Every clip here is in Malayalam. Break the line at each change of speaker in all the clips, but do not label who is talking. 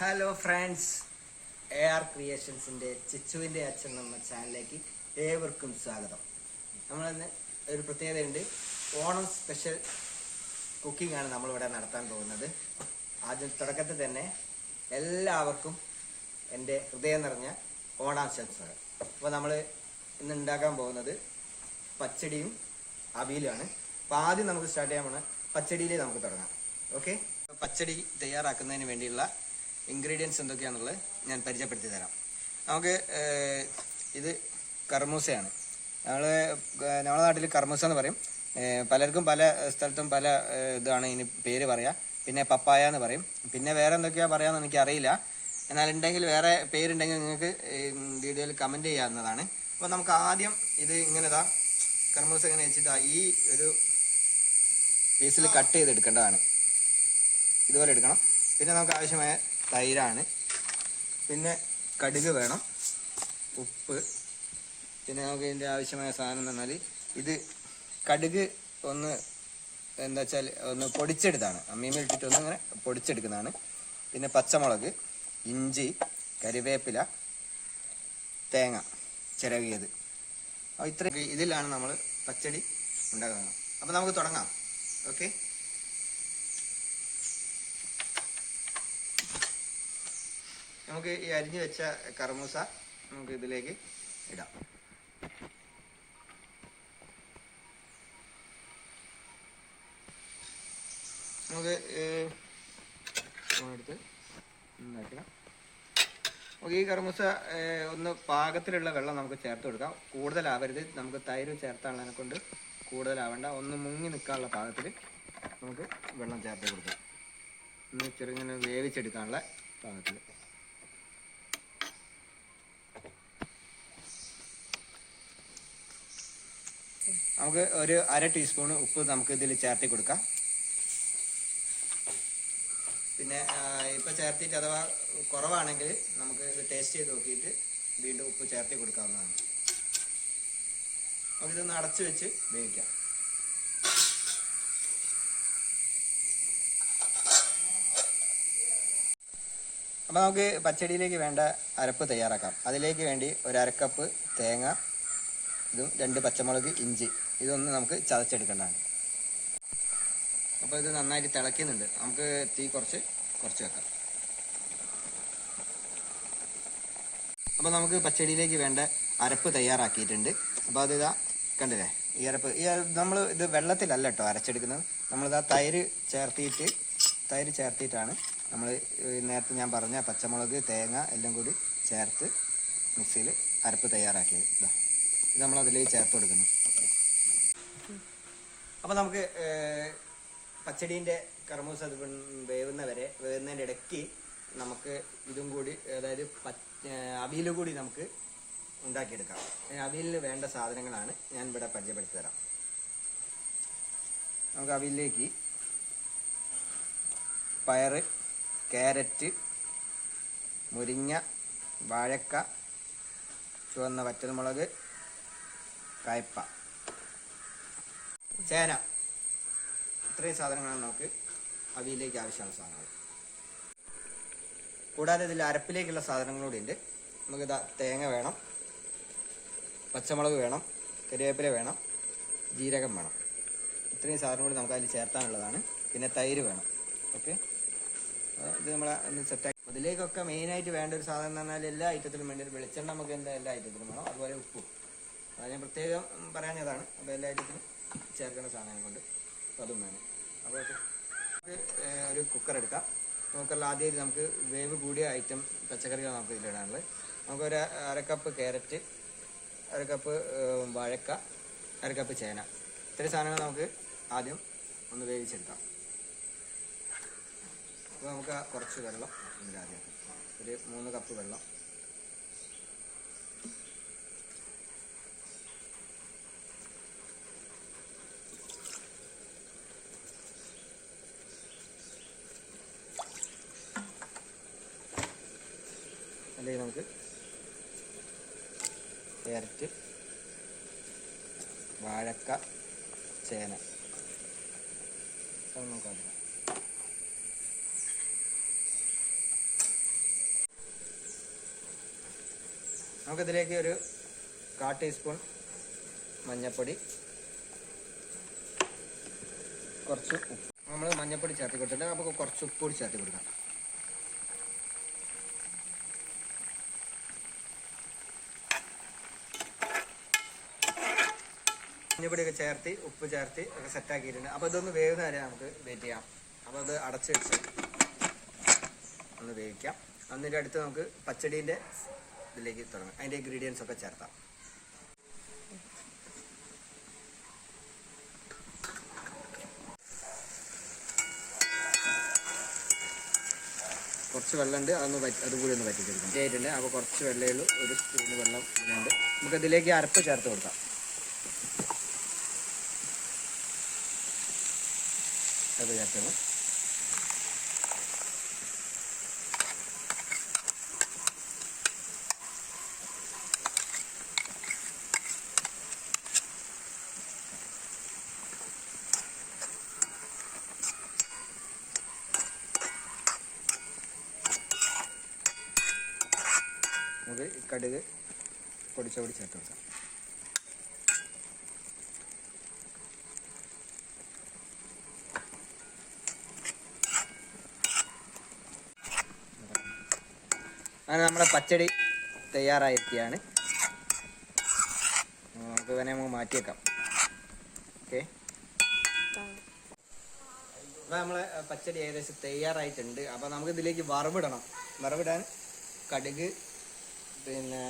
ഹലോ ഫ്രണ്ട്സ് എ ആർ ക്രിയേഷൻസിന്റെ ചിച്ചുവിന്റെ അച്ഛൻ എന്ന ചാനലിലേക്ക് ഏവർക്കും സ്വാഗതം. നമ്മളിന്ന് ഒരു പ്രത്യേകതയുണ്ട്. ഓണം സ്പെഷ്യൽ കുക്കിംഗ് ആണ് നമ്മളിവിടെ നടത്താൻ പോകുന്നത്. ആദ്യം തുടക്കത്തിൽ തന്നെ എല്ലാവർക്കും എന്റെ ഹൃദയം നിറഞ്ഞ ഓണാശംസകൾ. അപ്പോൾ നമ്മൾ ഇന്ന് ഉണ്ടാക്കാൻ പോകുന്നത് പച്ചടിയും അവിയലുമാണ്. അപ്പോൾ ആദ്യം നമുക്ക് സ്റ്റാർട്ട് ചെയ്യാൻ പോണ പച്ചടിയിൽ നമുക്ക് തുടങ്ങാം. ഓക്കെ പച്ചടി തയ്യാറാക്കുന്നതിന് വേണ്ടിയുള്ള ഇൻഗ്രീഡിയൻസ് എന്തൊക്കെയാണെന്നുള്ളത് ഞാൻ പരിചയപ്പെടുത്തി തരാം. നമുക്ക് ഇത് കർമൂസയാണ്. നമ്മൾ നമ്മുടെ നാട്ടിൽ കർമൂസ എന്ന് പറയും. പലർക്കും പല സ്ഥലത്തും പല ഇതാണ് ഇതിന് പേര് പറയുക പിന്നെ പപ്പായ എന്ന് പറയും. പിന്നെ വേറെ എന്തൊക്കെയാണ് പറയാമെന്ന് എനിക്കറിയില്ല. എന്നാൽ ഉണ്ടെങ്കിൽ വേറെ പേരുണ്ടെങ്കിൽ നിങ്ങൾക്ക് വീഡിയോയിൽ കമന്റ് ചെയ്യാവുന്നതാണ്. അപ്പോൾ നമുക്ക് ആദ്യം ഇത് ഇങ്ങനെതാ കർമൂസ ഇങ്ങനെ വെച്ചിട്ട് ഈ ഒരു പീസിൽ കട്ട് ചെയ്ത് എടുക്കേണ്ടതാണ് ഇതുപോലെ എടുക്കണം. പിന്നെ നമുക്ക് ആവശ്യമായ തൈരാണ്. പിന്നെ കടുക് വേണം. ഉപ്പ്. പിന്നെ നമുക്ക് ഇതിന്റെ ആവശ്യമായ സാധനം എന്ന് പറഞ്ഞാൽ ഇത് കടുക് ഒന്ന് എന്താ വെച്ചാൽ ഒന്ന് പൊടിച്ചെടുത്താണ് അമ്മീമ ഇട്ടിട്ട് ഒന്ന് ഇങ്ങനെ പൊടിച്ചെടുക്കുന്നതാണ്. പിന്നെ പച്ചമുളക് ഇഞ്ചി കരിവേപ്പില തേങ്ങ ചിരകിയത്. അപ്പോൾ ഇത്ര ഇതിലാണ് നമ്മൾ പച്ചടി ഉണ്ടാക്കുന്നത്. അപ്പോൾ നമുക്ക് തുടങ്ങാം. ഓക്കെ? നമുക്ക് ഈ അരിഞ്ഞു വെച്ച കർമൂസ നമുക്ക് ഇതിലേക്ക് ഇടാം. നമുക്ക് എടുത്ത് ഈ കർമൂസ ഒന്ന് പാകത്തിലുള്ള വെള്ളം നമുക്ക് ചേർത്ത് കൊടുക്കാം. കൂടുതലാവരുത്. നമുക്ക് തൈര് ചേർത്താനുള്ളതിനെ കൊണ്ട് കൂടുതലാവേണ്ട. ഒന്ന് മുങ്ങി നിൽക്കാനുള്ള പാകത്തിൽ നമുക്ക് വെള്ളം ചേർത്ത് കൊടുക്കാം. ഒന്ന് ചെറുങ്ങനെ വേവിച്ചെടുക്കാനുള്ള പാകത്തിൽ നമുക്ക് ഒരു അര ടീസ്പൂൺ ഉപ്പ് നമുക്ക് ഇതിൽ ചേർത്തി കൊടുക്കാം. പിന്നെ ഇപ്പം ചേർത്തിട്ട് അഥവാ കുറവാണെങ്കിൽ നമുക്ക് ഇത് ടേസ്റ്റ് ചെയ്ത് നോക്കിയിട്ട് വീണ്ടും ഉപ്പ് ചേർത്തി കൊടുക്കാവുന്നതാണ്. നമുക്കിതൊന്ന് അടച്ചു വെച്ച് വേവിക്കാം. അപ്പോൾ നമുക്ക് പച്ചടിയിലേക്ക് വേണ്ട അരപ്പ് തയ്യാറാക്കാം. അതിലേക്ക് വേണ്ടി ഒരു അരക്കപ്പ് തേങ്ങ ഇതും രണ്ട് പച്ചമുളക് ഇഞ്ചി ഇതൊന്ന് നമുക്ക് ചതച്ചെടുക്കേണ്ടതാണ്. അപ്പോൾ ഇത് നന്നായിട്ട് തിളയ്ക്കുന്നുണ്ട്. നമുക്ക് തീ കുറച്ച് കുറച്ച് വെക്കാം. അപ്പോൾ നമുക്ക് പച്ചടിയിലേക്ക് വേണ്ട അരപ്പ് തയ്യാറാക്കിയിട്ടുണ്ട്. അപ്പോൾ അത് ഇതാ കണ്ടില്ലേ? ഈ അരപ്പ് ഈ നമ്മൾ ഇത് വെള്ളത്തിലല്ല കേട്ടോ അരച്ചെടുക്കുന്നത്. നമ്മളിതാ തൈര് ചേർത്തിയിട്ട് തൈര് ചേർത്തിയിട്ടാണ് നമ്മൾ നേരത്തെ ഞാൻ പറഞ്ഞ പച്ചമുളക് തേങ്ങ എല്ലാം കൂടി ചേർത്ത് മിക്സിയിൽ അരപ്പ് തയ്യാറാക്കിയത്. ഇതാ ഇത് നമ്മൾ അതിലേക്ക് ചേർത്ത് കൊടുക്കുന്നു. അപ്പോൾ നമുക്ക് പച്ചടീന്റെ കർമൂസ അത് വേവുന്നവരെ വേവുന്ന വരെ വേവുന്നതിന്റെ ഇടയ്ക്ക് നമുക്ക് ഇതും കൂടി അതായത് അവിയൽ കൂടി നമുക്ക് ഉണ്ടാക്കിയെടുക്കാം. അവിയലിന് വേണ്ട സാധനങ്ങളാണ് ഞാൻ ഇവിടെ പരിചയപ്പെടുത്തി തരാം നമുക്ക് അവിയലിലേക്ക് പയറ് ക്യാരറ്റ് മുരിങ്ങ വാഴക്ക ചുവന്ന വറ്റൽമുളക് കയ്പ ചേന. ഇത്രയും സാധനങ്ങളാണ് നമുക്ക് അവിയിലേക്ക് ആവശ്യമുള്ള സാധനങ്ങൾ. കൂടാതെ ഇതിൽ അരപ്പിലേക്കുള്ള സാധനങ്ങൾ കൂടി ഉണ്ട്. നമുക്ക് തേങ്ങ വേണം പച്ചമുളക് വേണം കരിവേപ്പില വേണം ജീരകം വേണം. ഇത്രയും സാധനം കൂടി നമുക്ക് അതിൽ ചേർത്താനുള്ളതാണ്. പിന്നെ തൈര് വേണം. ഓക്കെ? ഇത് നമ്മൾ ഒന്ന് സെറ്റാക്കി അതിലേക്കൊക്കെ മെയിനായിട്ട് വേണ്ട ഒരു സാധനം എന്ന് പറഞ്ഞാൽ എല്ലാ ഐറ്റത്തിലും വേണ്ട ഒരു വെളിച്ചെണ്ണ നമുക്ക് എന്താ എല്ലാ ഐറ്റത്തിലും വേണം. അതുപോലെ ഉപ്പും. അത് ഞാൻ പ്രത്യേകം പറയാഞ്ഞതാണ്. അപ്പോൾ എല്ലാ ഐറ്റത്തിനും ചേർക്കേണ്ട സാധനം കൊണ്ട് അതും വേണം. അപ്പോൾ ഒരു കുക്കർ എടുക്കാം. കുക്കറിൽ ആദ്യമായിട്ട് നമുക്ക് വേവ് കൂടിയ ഐറ്റം പച്ചക്കറികൾ നമുക്ക് ഇതിലിടാനുള്ളത് നമുക്കൊരു അരക്കപ്പ് ക്യാരറ്റ് അരക്കപ്പ് വാഴക്ക അരക്കപ്പ് ചേന. ഇത്രയും സാധനങ്ങൾ നമുക്ക് ആദ്യം ഒന്ന് വേവിച്ചെടുക്കാം. അപ്പോൾ നമുക്ക് കുറച്ച് വെള്ളം ഇതിലാദ്യം ആദ്യം ഒരു മൂന്ന് കപ്പ് വെള്ളം ഇതിലേക്ക് നമുക്ക്? ക്യാരറ്റ് വാഴക്ക ചേന. അത് നമുക്ക് നമുക്കിതിലേക്ക് ഒരു കാ ടീസ്പൂൺ മഞ്ഞൾപ്പൊടി കുറച്ച് ഉപ്പ്. നമ്മൾ മഞ്ഞൾപ്പൊടി ചേർത്ത് കൊടുത്തിട്ട് നമുക്ക് കുറച്ച് ഉപ്പ് കൂടി ചേർത്ത് കൊടുക്കാം മഞ്ഞപ്പൊടിയൊക്കെ ചേർത്ത് ഉപ്പ് ചേർത്ത് ഒക്കെ സെറ്റാക്കിയിട്ടുണ്ട് അപ്പോൾ ഇതൊന്ന് വേവുന്ന വരെ നമുക്ക് വെയിറ്റ് ചെയ്യാം. അപ്പോൾ അത് അടച്ച് വെച്ച് ഒന്ന് വേവിക്കാം. എന്നിട്ട് അടുത്ത് നമുക്ക് പച്ചടീന്റെ ഇതിലേക്ക് തുടങ്ങാം. അതിന്റെ ഇൻഗ്രീഡിയൻസ് ഒക്കെ ചേർത്താം. കുറച്ച് വെള്ളമുണ്ട്. അതൊന്ന് വറ്റി അതും കൂടി ഒന്ന് വറ്റിച്ചെടുക്കാം. ആയിട്ടുണ്ട് അപ്പോൾ കുറച്ച് വെള്ളമേ ഉള്ളൂ. ഒരു സ്പൂൺ വെള്ളം ഉണ്ട് നമുക്ക് ഇതിലേക്ക് അരപ്പ് ചേർത്ത് കൊടുക്കാം. അത് ചേർത്തണം നമുക്ക് ഈ കടുക് പൊടിച്ചോടി ചേർത്ത് കൊടുക്കാം. അങ്ങനെ നമ്മുടെ പച്ചടി തയ്യാറായിരിക്കുകയാണ് നമുക്ക് വേണേൽ നമുക്ക് മാറ്റിയേക്കാം. ഓക്കെ. അപ്പോൾ നമ്മളെ പച്ചടി ഏകദേശം തയ്യാറായിട്ടുണ്ട്. അപ്പോൾ നമുക്ക് ഇതിലേക്ക് വറവിടണം. വറവിടാൻ കടുക് പിന്നെ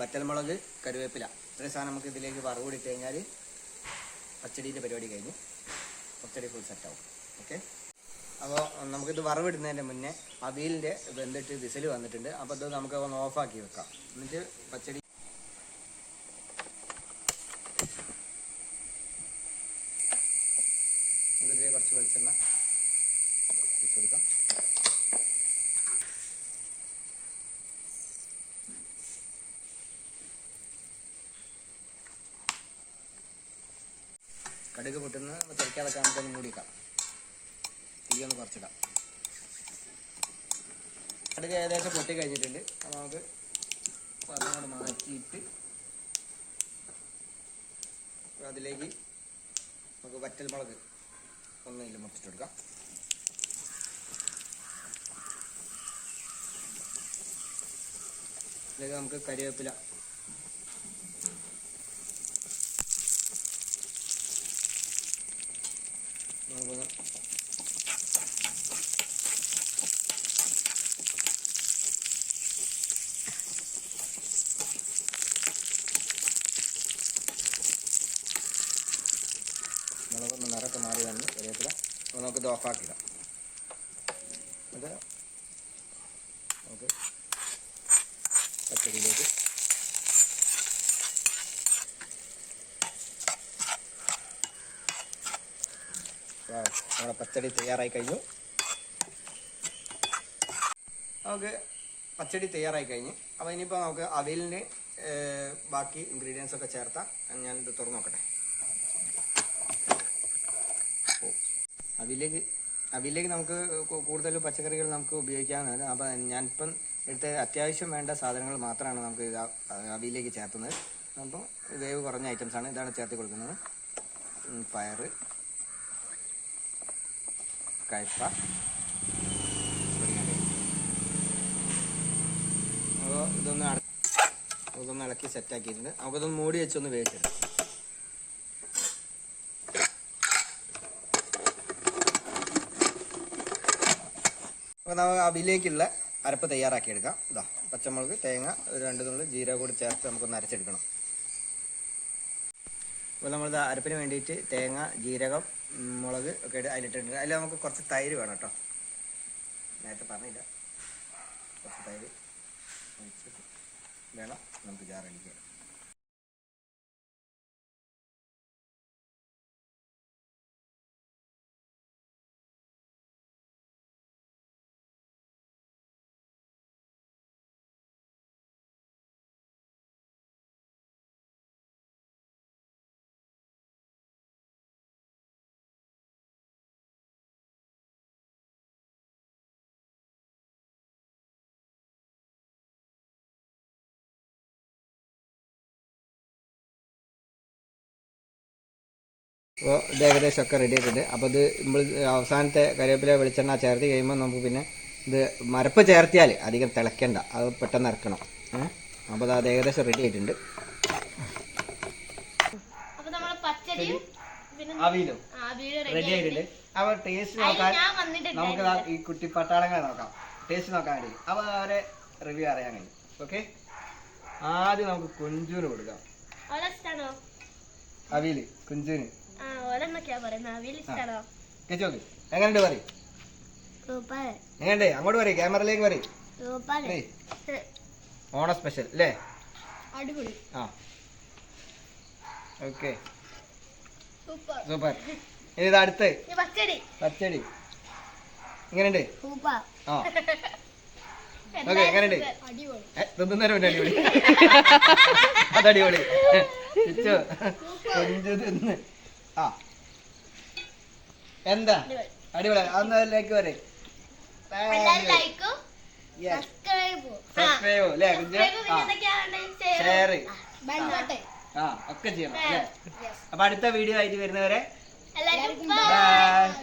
വറ്റൽമുളക് കരുവേപ്പില ഇത്രയും സാധനം നമുക്ക് ഇതിലേക്ക് വറവിടിട്ട് കഴിഞ്ഞാൽ പച്ചടീന്റെ പരിപാടി കഴിഞ്ഞ് പച്ചടി ഫുൾ സെറ്റാവും ഓക്കെ. അപ്പോൾ നമുക്കിത് വറവിടുന്നതിന്റെ മുന്നേ അവിയലിന്റെ വെന്തിട്ട് വിസിൽ വന്നിട്ടുണ്ട്. അപ്പോൾ ഇത് നമുക്ക് ഒന്ന് ഓഫാക്കി വെക്കാം. എന്നിട്ട് പച്ചടി കുറച്ച് വെളിച്ചെണ്ണ വെച്ചെടുക്കാം കടുക് പൊട്ടുന്ന തിരക്കാതൊക്കെ നമുക്കൊന്ന് മൂടിക്കാം ഒന്ന് കുറച്ചിടാം കടുക് ഏകദേശം പൊട്ടി കഴിഞ്ഞിട്ടുണ്ട്. അപ്പോൾ നമുക്ക് അതങ്ങോട്ട് മാറ്റിയിട്ട് അതിലേക്ക് നമുക്ക് വറ്റൽ മുളക് ഒന്ന് ഇതിൽ മുറിച്ചിട്ട് കൊടുക്കാം. ഇതിലേക്ക് നമുക്ക് കരിവേപ്പില. നമുക്കൊന്ന് നമുക്കിത് ഓഫാക്കിടാം. അത് നമുക്ക് പച്ചടിയിലേക്ക് നമ്മുടെ പച്ചടി തയ്യാറായി കഴിഞ്ഞു. നമുക്ക് പച്ചടി തയ്യാറായി കഴിഞ്ഞു. അപ്പോൾ ഇനിയിപ്പോൾ നമുക്ക് അവയിലിന്റെ ബാക്കി ഇൻഗ്രീഡിയൻസ് ഒക്കെ ചേർത്താം. ഞാനിത് തുറന്നു നോക്കട്ടെ. അവിലേക്ക് അവിലേക്ക് നമുക്ക് കൂടുതൽ പച്ചക്കറികൾ നമുക്ക് ഉപയോഗിക്കാവുന്നതാണ്. അപ്പോൾ ഞാനിപ്പം എടുത്ത അത്യാവശ്യം വേണ്ട സാധനങ്ങൾ മാത്രമാണ് നമുക്ക് അവിയിലേക്ക് ചേർത്തുന്നത്. അപ്പോൾ വേവ് കുറഞ്ഞ ഐറ്റംസ് ആണ് ഇതാണ് ചേർത്ത് കൊടുക്കുന്നത്. പയർ കയ്പ അപ്പോൾ ഇതൊന്ന് ഇതൊന്ന് ഇളക്കി സെറ്റാക്കിയിട്ടുണ്ട് നമുക്കിതൊന്ന് മൂടി വെച്ചൊന്ന് വേവിച്ചെടുക്കാം. അപ്പോൾ നമുക്ക് അവിലേക്കുള്ള അരപ്പ് തയ്യാറാക്കി എടുക്കാം ഇതാ പച്ചമുളക് തേങ്ങ ഒരു രണ്ട് നുള്ളി ജീരകം കൂടി ചേർത്ത് നമുക്കൊന്ന് അരച്ചെടുക്കണം. അപ്പോൾ നമ്മൾ അരപ്പിന് വേണ്ടിയിട്ട് തേങ്ങ ജീരകം മുളക് ഒക്കെ അതിലിട്ടിട്ടുണ്ട്. അതിൽ നമുക്ക് കുറച്ച് തൈര് വേണം കേട്ടോ. നേരത്തെ പറഞ്ഞില്ല. കുറച്ച് തൈര് വേണം നമുക്ക് ജാറടിക്കാൻ അപ്പോൾ ഇത് ഏകദേശം ഒക്കെ റെഡി ആയിട്ടുണ്ട്. അപ്പോൾ ഇത് നമ്മൾ അവസാനത്തെ കരിവേപ്പില വെളിച്ചെണ്ണ ചേർത്ത് കഴിയുമ്പോൾ നമുക്ക് പിന്നെ ഇത് മരപ്പ് ചേർത്തിയാൽ അധികം തിളയ്ക്കണ്ട അത് പെട്ടെന്ന് ഇറക്കണം. അപ്പോൾ അത് ഏകദേശം റെഡി ആയിട്ടുണ്ട്. അവിയിലും റെഡി ആയിട്ടുണ്ട്. അപ്പോൾ ടേസ്റ്റ് നോക്കാൻ നമുക്ക് ഈ കുട്ടി പട്ടാളങ്ങളെ നോക്കാം. ടേസ്റ്റ് നോക്കാൻ വേണ്ടി. അപ്പോൾ അവരെ റിവ്യൂ അറിയാൻ കഴിയും. ഓക്കെ ആദ്യം നമുക്ക് കുഞ്ചൂന് കൊടുക്കാം. അവിയിൽ കുഞ്ചൂന് എങ്ങനെയുണ്ട് പറയും എങ്ങനെയുണ്ട് അങ്ങോട്ട് പറയും ക്യാമറയിലേക്ക് പറയും ഓണ സ്പെഷ്യൽ അല്ലേ?
അടിപൊളി.
ആ. ഓക്കെ.
സൂപ്പർ.
ഇനി ഇത് അടുത്ത്.
പച്ചടി.
എങ്ങനെയുണ്ട് ആ. ഓക്കെ എങ്ങനെയുണ്ട് തിന്നുന്നേരം പിന്നെ അടിപൊളി. അതടിപൊളി. തിന്ന്. ആ. എന്താ?
അടിപൊളി.
അന്നതിലേക്ക് വരെ. ഒക്കെ ചെയ്യണം അപ്പൊ അടുത്ത വീഡിയോ ആയിട്ട് വരുന്നവരെ
ബൈ